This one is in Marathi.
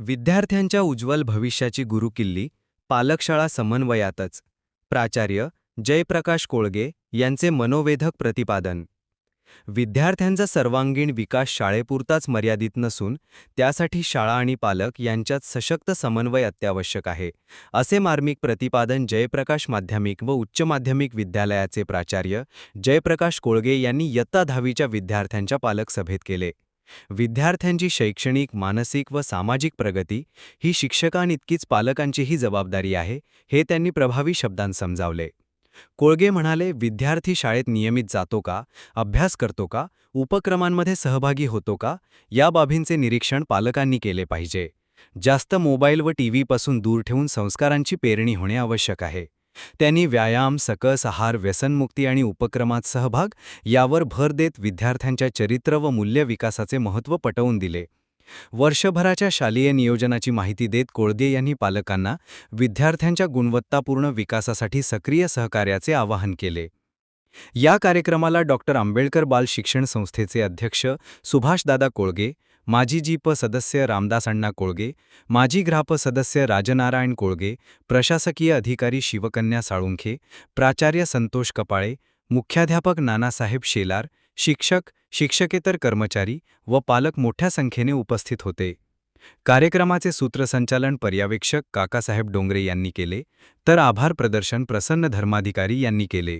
विद्यार्थ्यांच्या उज्ज्वल भविष्याची गुरुकिल्ली पालकशाळा समन्वयातच. प्राचार्य जयप्रकाश कोळगे यांचे मनोवेधक प्रतिपादन. विद्यार्थ्यांचा सर्वांगीण विकास शाळेपुरताच मर्यादित नसून त्यासाठी शाळा आणि पालक यांच्यात सशक्त समन्वय अत्यावश्यक आहे असे मार्मिक प्रतिपादन जयप्रकाश माध्यमिक व उच्च माध्यमिक विद्यालयाचे प्राचार्य जयप्रकाश कोळगे यांनी इयत्ता दहावीच्या विद्यार्थ्यांच्या पालक सभेत केले. विद्यार्थ्यांची शैक्षणिक मानसिक व सामाजिक प्रगती ही शिक्षकांइतकीच पालकांचीही जबाबदारी आहे हे त्यांनी प्रभावी शब्दांत समजावले. कोळगे म्हणाले विद्यार्थी शाळेत नियमित जातो का? अभ्यास करतो का? उपक्रमांमध्ये सहभागी होतो का? या बाबींचे निरीक्षण पालकांनी केले पाहिजे. जास्त मोबाईल व टीव्हीपासून दूर ठेवून संस्कारांची पेरणी होणे आवश्यक आहे. त्यांनी व्यायाम सकस आहार व्यसनमुक्ती आणि उपक्रमात सहभाग यावर भर देत विद्यार्थ्यांच्या चरित्र व मूल्य विकासाचे महत्त्व पटवून दिले. वर्षभराच्या शालेय नियोजनाची माहिती देत कोळगे यांनी पालकांना विद्यार्थ्यांच्या गुणवत्तापूर्ण विकासासाठी सक्रिय सहकार्याचे आवाहन केले. या कार्यक्रमाला डॉ आंबेडकर बाल शिक्षण संस्थेचे अध्यक्ष सुभाषदादा कोळगे माजी जीप सदस्य रामदास अण्णा कोळगे माजी ग्राप सदस्य राजनारायण कोळगे प्रशासकीय अधिकारी शिवकन्या साळुंखे प्राचार्य संतोष कपाळे मुख्याध्यापक नानासाहेब शेलार शिक्षक शिक्षकेतर कर्मचारी व पालक मोठ्या संख्येने उपस्थित होते. कार्यक्रमाचे सूत्रसंचालन पर्यवेक्षक काकासाहेब डोंगरे यांनी केले तर आभार प्रदर्शन प्रसन्न धर्माधिकारी यांनी केले.